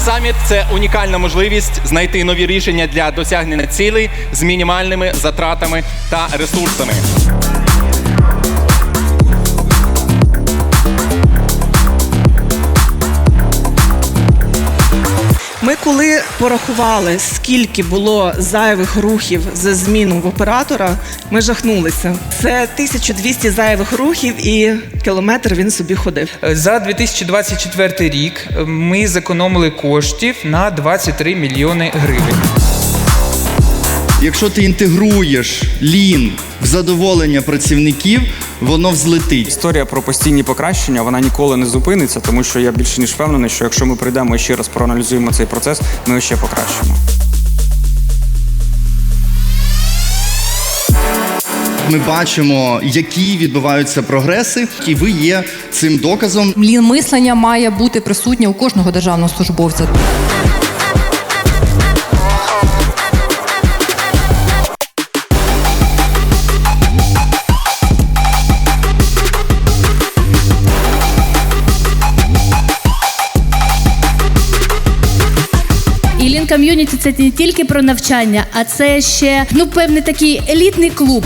саміт це унікальна можливість знайти нові рішення для досягнення цілей з мінімальними затратами та ресурсами. Коли порахували, скільки було зайвих рухів за зміну в оператора, ми жахнулися. Це 1200 зайвих рухів і кілометр він собі ходив. За 2024 рік ми зекономили коштів на 23 мільйони гривень. Якщо ти інтегруєш лін в задоволення працівників, воно взлетить. Історія про постійні покращення вона ніколи не зупиниться, тому що я більше ніж впевнений, що якщо ми прийдемо і ще раз проаналізуємо цей процес, ми його ще покращимо. Ми бачимо, які відбуваються прогреси, і ви є цим доказом. Лін мислення має бути присутнє у кожного державного службовця. І Lean Community – це не тільки про навчання, а це ще ну певний такий елітний клуб.